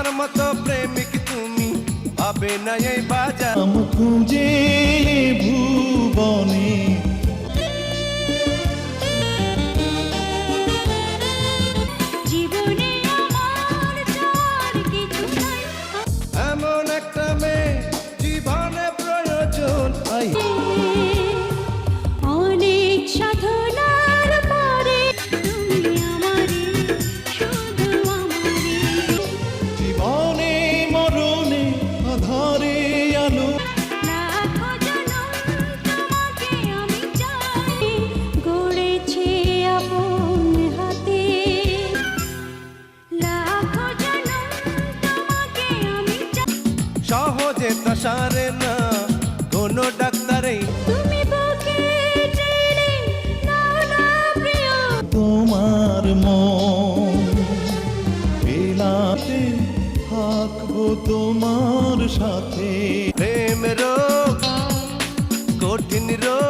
আমার মতো প্রেমিক তুমি হবে না এই বাজার। খুঁজে ভুবনে। সারে না কোনো ডাক্তারেই। তুমি বুকে টেনে নাও না প্রিয়। তোমার মন পেলাতে থাকব তোমার সাথে। প্রেম রোগ কঠিন রোগ